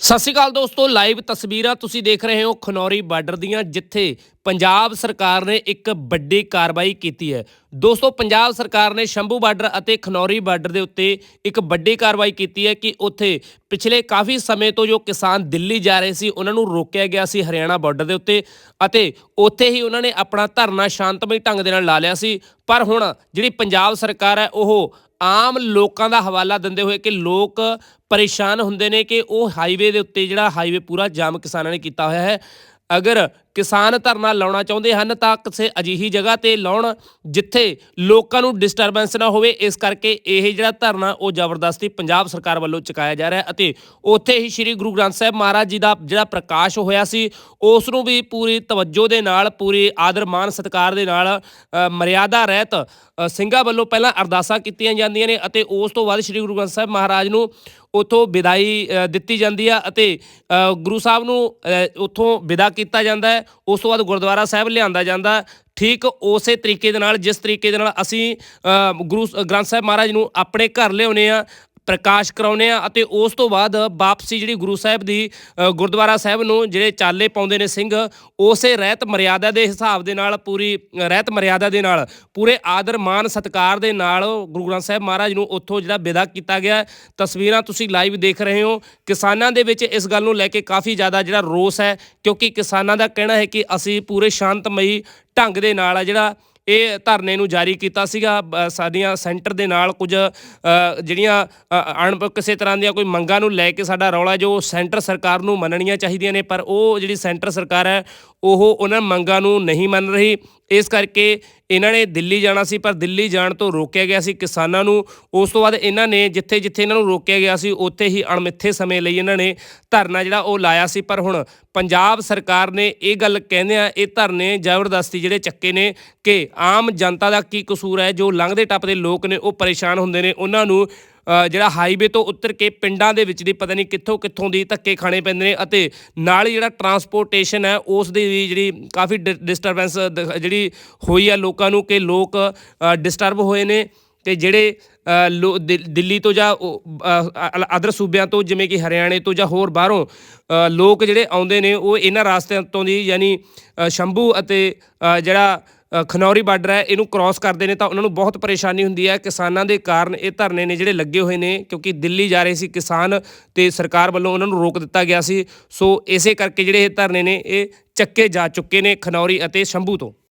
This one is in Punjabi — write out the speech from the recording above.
ਸਤਿ ਸ਼੍ਰੀ ਅਕਾਲ ਦੋਸਤੋ ਲਾਈਵ ਤਸਵੀਰਾਂ ਤੁਸੀਂ ਦੇਖ ਰਹੇ ਹੋ ਖਨੌਰੀ ਬਾਰਡਰ ਦੀਆਂ ਜਿੱਥੇ ਪੰਜਾਬ ਸਰਕਾਰ ਨੇ ਇੱਕ ਵੱਡੀ ਕਾਰਵਾਈ ਕੀਤੀ ਹੈ। ਦੋਸਤੋ, ਪੰਜਾਬ ਸਰਕਾਰ ਨੇ ਸ਼ੰਭੂ ਬਾਰਡਰ ਅਤੇ ਖਨੌਰੀ ਬਾਰਡਰ ਦੇ ਉੱਤੇ ਇੱਕ ਵੱਡੀ ਕਾਰਵਾਈ ਕੀਤੀ ਹੈ ਕਿ ਉੱਥੇ ਪਿਛਲੇ ਕਾਫੀ ਸਮੇਂ ਤੋਂ ਜੋ ਕਿਸਾਨ ਦਿੱਲੀ ਜਾ ਰਹੇ ਸੀ, ਉਹਨਾਂ ਨੂੰ ਰੋਕਿਆ ਗਿਆ ਸੀ ਹਰਿਆਣਾ ਬਾਰਡਰ ਦੇ ਉੱਤੇ ਅਤੇ ਉੱਥੇ ਹੀ ਉਹਨਾਂ ਨੇ ਆਪਣਾ ਧਰਨਾ ਸ਼ਾਂਤਮਈ ਢੰਗ ਦੇ ਨਾਲ ਲਾ ਲਿਆ ਸੀ। ਪਰ ਹੁਣ ਜਿਹੜੀ ਪੰਜਾਬ ਸਰਕਾਰ ਹੈ, ਉਹ ਆਮ ਲੋਕਾਂ ਦਾ ਹਵਾਲਾ ਦਿੰਦੇ ਹੋਏ ਕਿ ਲੋਕ ਪਰੇਸ਼ਾਨ ਹੁੰਦੇ ਨੇ ਕਿ ਉਹ ਹਾਈਵੇ ਦੇ ਉੱਤੇ ਜਿਹੜਾ ਹਾਈਵੇ ਪੂਰਾ ਜਾਮ ਕਿਸਾਨਾਂ ਨੇ ਕੀਤਾ ਹੋਇਆ ਹੈ। ਅਗਰ ਕਿਸਾਨ ਧਰਨਾ ਲਾਉਣਾ ਚਾਹੁੰਦੇ ਹਨ ਤਾਂ ਕਿਸੇ ਅਜਿਹੀ ਜਗ੍ਹਾ ਤੇ ਲਾਉਣ ਜਿੱਥੇ ਲੋਕਾਂ ਨੂੰ ਡਿਸਟਰਬੈਂਸ ਨਾ ਹੋਵੇ। ਇਸ ਕਰਕੇ ਇਹ ਜਿਹੜਾ ਧਰਨਾ ਉਹ ਜ਼ਬਰਦਸਤੀ ਪੰਜਾਬ ਸਰਕਾਰ ਵੱਲੋਂ ਚੁਕਾਇਆ ਜਾ ਰਿਹਾ ਹੈ ਅਤੇ ਉੱਥੇ ਹੀ ਸ੍ਰੀ ਗੁਰੂ ਗ੍ਰੰਥ ਸਾਹਿਬ ਮਹਾਰਾਜ ਜੀ ਦਾ ਜਿਹੜਾ ਪ੍ਰਕਾਸ਼ ਹੋਇਆ ਸੀ ਉਸ ਨੂੰ ਵੀ ਪੂਰੀ ਤਵੱਜੋ ਦੇ ਨਾਲ ਪੂਰੀ ਆਦਰ ਮਾਨ ਸਤਿਕਾਰ ਦੇ ਨਾਲ ਮਰਿਆਦਾ ਰਹਿਤ ਸਿੰਘਾਂ ਵੱਲੋਂ ਪਹਿਲਾਂ ਅਰਦਾਸਾਂ ਕੀਤੀਆਂ ਜਾਂਦੀਆਂ ਨੇ ਅਤੇ ਉਸ ਤੋਂ ਬਾਅਦ ਸ੍ਰੀ ਗੁਰੂ ਗ੍ਰੰਥ ਸਾਹਿਬ ਮਹਾਰਾਜ ਨੂੰ ਉਥੋਂ ਵਿਦਾਈ ਦਿੱਤੀ ਜਾਂਦੀ ਆ ਅਤੇ ਗੁਰੂ ਸਾਹਿਬ ਨੂੰ ਅ, ਉੱਥੋਂ ਵਿਦਾ ਕੀਤਾ ਜਾਂਦਾ ਹੈ। ਉਸ ਤੋਂ ਬਾਅਦ ਗੁਰਦੁਆਰਾ ਸਾਹਿਬ ਲਿਆਂਦਾ ਜਾਂਦਾ। ਠੀਕ ਉਸੇ ਤਰੀਕੇ ਦੇ ਨਾਲ, ਜਿਸ ਤਰੀਕੇ ਦੇ ਨਾਲ ਅਸੀਂ ਗੁਰੂ ਗ੍ਰੰਥ ਸਾਹਿਬ ਮਹਾਰਾਜ ਨੂੰ ਆਪਣੇ ਘਰ ਲਿਆਉਨੇ ਆ ਪ੍ਰਕਾਸ਼ ਕਰਾਉਨੇ ਆ ਅਤੇ ਉਸ ਤੋਂ ਬਾਅਦ ਵਾਪਸੀ ਜਿਹੜੀ ਗੁਰੂ ਸਾਹਿਬ ਦੀ ਗੁਰਦੁਆਰਾ ਸਾਹਿਬ ਨੂੰ ਜਿਹੜੇ ਚਾਲੇ ਪਾਉਂਦੇ ਨੇ ਸਿੰਘ, ਉਸੇ ਰਹਿਤ ਮਰਿਆਦਾ ਦੇ ਹਿਸਾਬ ਦੇ ਨਾਲ ਪੂਰੀ ਰਹਿਤ ਮਰਿਆਦਾ ਦੇ ਨਾਲ, ਪੂਰੇ ਆਦਰ ਮਾਨ ਸਤਕਾਰ ਦੇ ਨਾਲ ਗੁਰੂ ਗ੍ਰੰਥ ਸਾਹਿਬ ਮਹਾਰਾਜ ਨੂੰ ਉੱਥੋਂ ਜਿਹੜਾ ਵਿਦਾ ਕੀਤਾ ਗਿਆ। ਤਸਵੀਰਾਂ ਤੁਸੀਂ ਲਾਈਵ ਦੇਖ ਰਹੇ ਹੋ। ਕਿਸਾਨਾਂ ਦੇ ਵਿੱਚ ਇਸ ਗੱਲ ਨੂੰ ਲੈ ਕੇ ਕਾਫੀ ਜ਼ਿਆਦਾ ਜਿਹੜਾ ਰੋਸ ਹੈ, ਕਿਉਂਕਿ ਕਿਸਾਨਾਂ ਦਾ ਕਹਿਣਾ ਹੈ ਕਿ ਅਸੀਂ ਪੂਰੇ ਸ਼ਾਂਤਮਈ ਢੰਗ ਦੇ ਨਾਲ ਆ ਜਿਹੜਾ ਇਹ ਧਰਨੇ ਨੂੰ ਜਾਰੀ ਕੀਤਾ ਸੀਗਾ। ਬ- ਸਾਡੀਆਂ ਸੈਂਟਰ ਦੇ ਨਾਲ ਕੁਝ ਜਿਹੜੀਆਂ ਅ, ਅਣ ਕਿਸੇ ਤਰ੍ਹਾਂ ਦੀਆਂ ਕੋਈ ਮੰਗਾਂ ਨੂੰ ਲੈ ਕੇ ਸਾਡਾ ਰੌਲਾ ਜੋ ਸੈਂਟਰ ਸਰਕਾਰ ਨੂੰ ਮੰਨਣੀਆਂ ਚਾਹੀਦੀਆਂ ਨੇ ਪਰ ਉਹ ਜਿਹੜੀ ਸੈਂਟਰ ਸਰਕਾਰ ਹੈ ਉਹ ਉਹਨਾਂ ਮੰਗਾਂ ਨੂੰ ਨਹੀਂ ਮੰਨ ਰਹੀ। ਇਸ ਕਰਕੇ ਇਹਨਾਂ ਨੇ ਦਿੱਲੀ ਜਾਣਾ ਸੀ, ਪਰ ਦਿੱਲੀ ਜਾਣ ਤੋਂ ਰੋਕਿਆ ਗਿਆ ਸੀ ਕਿਸਾਨਾਂ ਨੂੰ। ਉਸ ਤੋਂ ਬਾਅਦ ਇਹਨਾਂ ਨੇ ਜਿੱਥੇ ਜਿੱਥੇ ਇਹਨਾਂ ਨੂੰ ਰੋਕਿਆ ਗਿਆ ਸੀ, ਉੱਥੇ ਹੀ ਅਣਮਿੱਥੇ ਸਮੇਂ ਲਈ ਇਹਨਾਂ ਨੇ ਧਰਨਾ ਜਿਹੜਾ ਉਹ ਲਾਇਆ ਸੀ। ਪਰ ਹੁਣ ਪੰਜਾਬ ਸਰਕਾਰ ਨੇ ਇਹ ਗੱਲ ਕਹਿੰਦੇ ਆ ਇਹ ਧਰਨੇ ਜ਼ਬਰਦਸਤੀ ਜਿਹੜੇ ਚੱਕੇ ਨੇ ਕਿ ਆਮ ਜਨਤਾ ਦਾ ਕੀ ਕਸੂਰ ਹੈ, ਜੋ ਲੰਘਦੇ ਟੱਪਦੇ ਲੋਕ ਨੇ, ਉਹ ਪਰੇਸ਼ਾਨ ਹੁੰਦੇ ਨੇ। ਉਹਨਾਂ ਨੂੰ ਜਿਹੜਾ ਹਾਈਵੇ ਤੋਂ ਉਤਰ ਕੇ ਪਿੰਡਾਂ ਦੇ ਵਿੱਚ ਦੀ ਪਤਾ ਨਹੀਂ ਕਿੱਥੋਂ ਕਿੱਥੋਂ ਦੀ ਧੱਕੇ ਖਾਣੇ ਪੈਂਦੇ ਨੇ ਅਤੇ ਨਾਲ ਹੀ ਜਿਹੜਾ ਟਰਾਂਸਪੋਰਟੇਸ਼ਨ ਹੈ, ਉਸ ਦੀ ਵੀ ਜਿਹੜੀ ਕਾਫੀ ਡਿਸਟਰਬੈਂਸ ਜਿਹੜੀ ਹੋਈ ਆ ਲੋਕਾਂ ਨੂੰ ਕਿ ਲੋਕ ਡਿਸਟਰਬ ਹੋਏ ਨੇ ਤੇ ਜਿਹੜੇ ਲੋ- ਦਿੱਲੀ ਤੋਂ ਜਾਂ ਅਦਰ ਸੂਬਿਆਂ ਤੋਂ ਜਿਵੇਂ ਕਿ ਹਰਿਆਣੇ ਤੋਂ ਜਾਂ ਹੋਰ ਬਾਹਰੋਂ ਲੋਕ ਜਿਹੜੇ ਆਉਂਦੇ ਨੇ, ਉਹ ਇਹਨਾਂ ਰਾਸਤਿਆਂ ਤੋਂ ਦੀ ਯਾਨੀ ਸ਼ੰਭੂ ਅਤੇ ਜਿਹੜਾ ਖਨੌਰੀ ਬਾਰਡਰ ਹੈ, ਇਹਨੂੰ ਕ੍ਰਾਸ ਕਰਦੇ ਨੇ ਤਾਂ ਉਹਨਾਂ ਨੂੰ ਬਹੁਤ ਪਰੇਸ਼ਾਨੀ ਹੁੰਦੀ ਹੈ। ਕਿਸਾਨਾਂ ਦੇ ਕਾਰਨ ਇਹ ਧਰਨੇ ਨੇ ਜਿਹੜੇ ਲੱਗੇ ਹੋਏ ਨੇ, ਕਿਉਂਕਿ ਦਿੱਲੀ ਜਾ ਰਹੇ ਸੀ ਕਿਸਾਨ ਤੇ ਸਰਕਾਰ ਵੱਲੋਂ ਉਹਨਾਂ ਨੂੰ ਰੋਕ ਦਿੱਤਾ ਗਿਆ ਸੀ। ਸੋ ਇਸੇ ਕਰਕੇ ਜਿਹੜੇ ਇਹ ਧਰਨੇ ਨੇ, ਇਹ ਚੱਕੇ ਜਾ ਚੁੱਕੇ ਨੇ ਖਨੌਰੀ ਅਤੇ ਸ਼ੰਭੂ ਤੋਂ।